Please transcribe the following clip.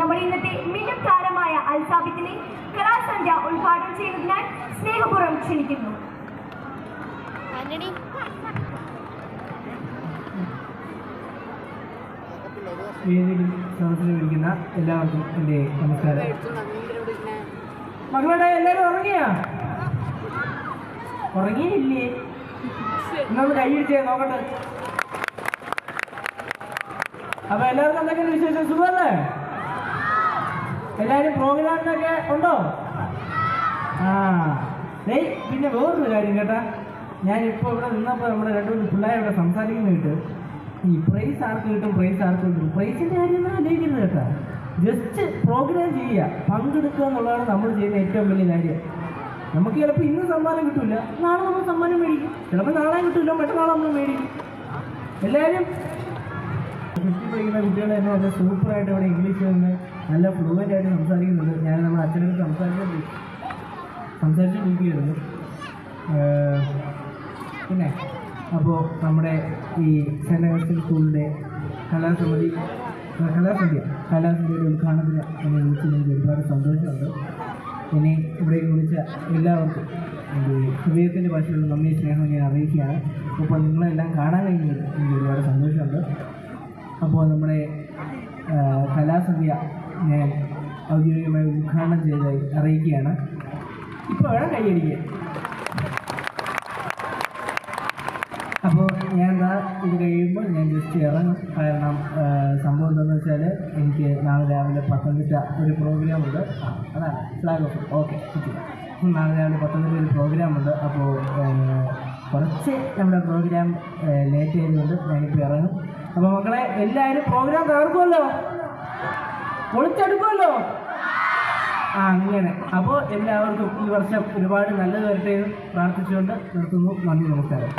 നമ്മുടെ ഇന്നത്തെ മിന്നും താരമായ അൽസാബിത്തിനെ കലാസന്ധ്യ ഉദ്ഘാടനം ചെയ്തതിനാൽ സ്നേഹപൂർവം ക്ഷണിക്കുന്നു. വിളിക്കുന്ന എല്ലാവർക്കും എന്റെ നമസ്കാരം. മകളുടെ എല്ലാവരും ഉറങ്ങിയാ? ഉറങ്ങിയില്ലേ? നമ്മൾ കൈയിടിച്ചേ നോക്കട്ടെ. അപ്പൊ എല്ലാവർക്കും എന്തൊക്കെയാണ് വിശേഷം? സുഖമല്ലേ? എല്ലാവരും പ്രോഗ്രാമിനൊക്കെ ഉണ്ടോ? ആ ഏയ് പിന്നെ വേറൊരു കാര്യം കേട്ടാ. ഞാനിപ്പോൾ ഇവിടെ നിന്നപ്പോൾ നമ്മുടെ രണ്ടുപേരും മൂന്ന് പിള്ളേർ ഇവിടെ സംസാരിക്കുന്ന കേട്ട്. ഈ പ്രൈസ് ആർക്ക് കിട്ടും പ്രൈസ് ആർക്ക് കിട്ടും? പ്രൈസിന്റെ കാര്യം ആലോചിക്കുന്നത് കേട്ടാ. ജസ്റ്റ് പ്രോഗ്രാം ചെയ്യുക പങ്കെടുക്കുക എന്നുള്ളതാണ് നമ്മൾ ചെയ്യുന്ന ഏറ്റവും വലിയ കാര്യം. നമുക്ക് ചിലപ്പോൾ ഇന്ന് സമ്മാനം കിട്ടില്ല നാളെ നമ്മൾ സമ്മാനം മേടിക്കും. ചിലപ്പോൾ നാളെ കിട്ടില്ല മറ്റന്നാളെ നമ്മൾ മേടിക്കും. എല്ലാവരും ഫിഫ്റ്റി പഠിക്കുന്ന കുട്ടികൾ തന്നെ നല്ല സൂപ്പറായിട്ട് ഇവിടെ ഇംഗ്ലീഷ് നിന്ന് നല്ല ഫ്ലുവന്റ് ആയിട്ട് സംസാരിക്കുന്നുണ്ട്. ഞാൻ നമ്മുടെ അച്ഛനോട് സംസാരിച്ചു സംസാരിച്ച് നോക്കിയിരുന്നു പിന്നെ അപ്പോൾ നമ്മുടെ ഈ സെന്റ് അഗസ്റ്റിൻ സ്കൂളിന്റെ കലാസമിതി കലാസന്ധ്യ കലാസന്ധ്യയുടെ ഉദ്ഘാടനത്തിന് എന്നെ വിളിച്ചതിൽ എനിക്ക് ഒരുപാട് സന്തോഷമുണ്ട്. ഇനി ഇവിടേക്ക് വിളിച്ച എല്ലാവർക്കും ഹൃദയത്തിന്റെ ഭാഷയിൽ നന്ദി സ്നേഹം ഞാൻ അറിയിക്കുകയാണ്. അപ്പോൾ നിങ്ങളെല്ലാം കാണാൻ കഴിഞ്ഞത് എനിക്ക് ഒരുപാട് സന്തോഷമുണ്ട്. അപ്പോൾ നമ്മുടെ കലാസന്ധ്യ ഞാൻ ഔദ്യോഗികമായി ഉദ്ഘാടനം ചെയ്തതായി അറിയിക്കുകയാണ്. ഇപ്പോൾ വേണം കൈയടിക്കുക അപ്പോൾ ഞാൻ എന്താ ഇത് കഴിയുമ്പോൾ ഞാൻ ജസ്റ്റ് ഇറങ്ങും. കാരണം സംഭവം എന്താണെന്ന് വെച്ചാൽ എനിക്ക് നാളെ രാവിലെ പത്തനംതിട്ട ഒരു പ്രോഗ്രാം ഉണ്ട്. അതാണ് ഫ്ലാഗ് ഓഫ് ഓക്കെ നാളെ രാവിലെ പത്തനംതിട്ട ഒരു പ്രോഗ്രാം ഉണ്ട്. അപ്പോൾ കുറച്ച് നമ്മുടെ പ്രോഗ്രാം ലേറ്റ് ആയതുകൊണ്ട് ഞാനിപ്പോൾ ഇറങ്ങും. അപ്പോൾ മക്കളെ എല്ലാവരും പ്രോഗ്രാം തകർക്കുമല്ലോ പൊളിച്ചെടുക്കുമല്ലോ ആ അങ്ങനെ. അപ്പോൾ എല്ലാവർക്കും ഈ വർഷം ഒരുപാട് നല്ലത് വരട്ടെ പ്രാർത്ഥിച്ചുകൊണ്ട് നിർത്തുന്നു. നന്ദി നമസ്കാരം.